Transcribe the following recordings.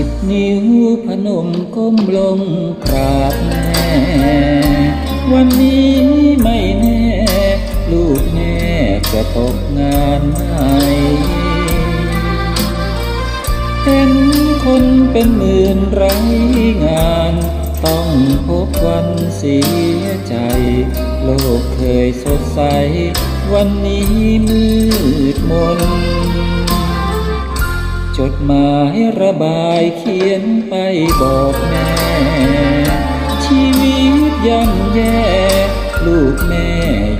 สิบนิ้วพนมก้มลงกราบแม่วันนี้ไม่แน่ ลูกแม่จะตกงานใหม่เห็นคนเป็นหมื่นไรงาน ต้องพบวันเสียใจ โลกเคยสดใส วันนี้มืดมน จดหมายระบายเขียนไปบอกแม่ ชีวิตย่ำแย่ ลูกแม่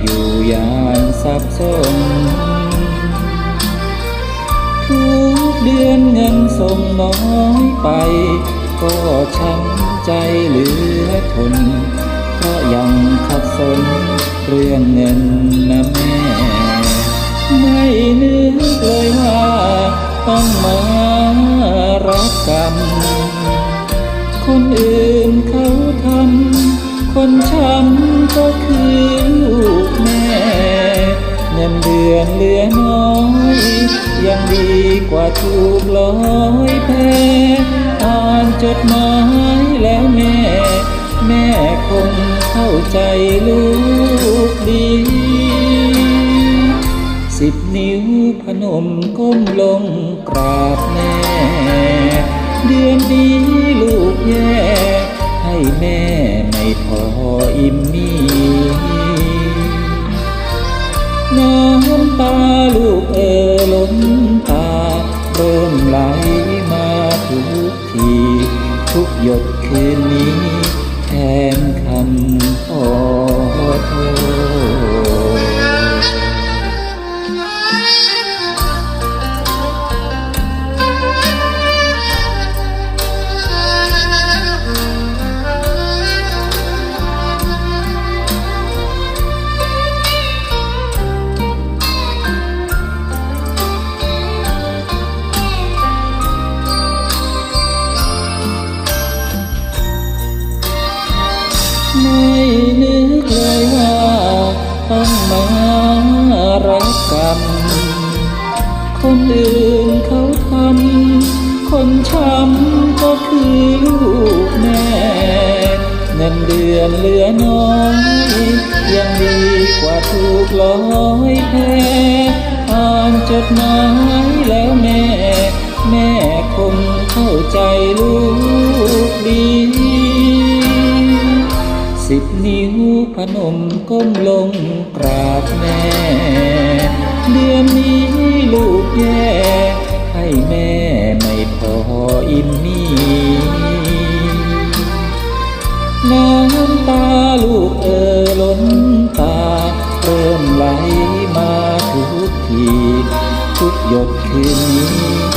อยู่อย่างสับสน ทุกเดือนเงินส่งน้อยไป ก็ช้ำใจเหลือทน เพราะยังขัดสนเรื่องเงินนะแม่ ไม่นึกเลยว่าต้องมา กรรม คนอื่นเขาทำ คนช้ำก็คือลูกแม่ เงินเดือนเหลือน้อย ยังดีกว่าถูกลอยแพอ่านจดหมายแล้วแม่ แม่คงเข้าใจลูกดีสิบนิ้วพนมก้มลงกราบแม่ เดือนนี้ลูกแย่ ให้แม่ไม่พออิ่มมีน้ำตาลูกเอ นึกเลยว่าต้องมารับกรรมคนอื่นเขาทำคนช้ำก็คือลูกแม่ เงินเดือนเหลือน้อย ยังดีกว่าถูกลอยแพ้อ่านจดหมายแล้วแม่ แม่คงเข้าใจลูกดี สิบนิ้วพนมก้มลงกราบแม่ เดือนนี้ลูกแย่ให้แม่ไม่พออิ่มมีน้ำตาลูกเออล้นตา เริ่มไหลมาทุกที ทุกหยดคืนนี้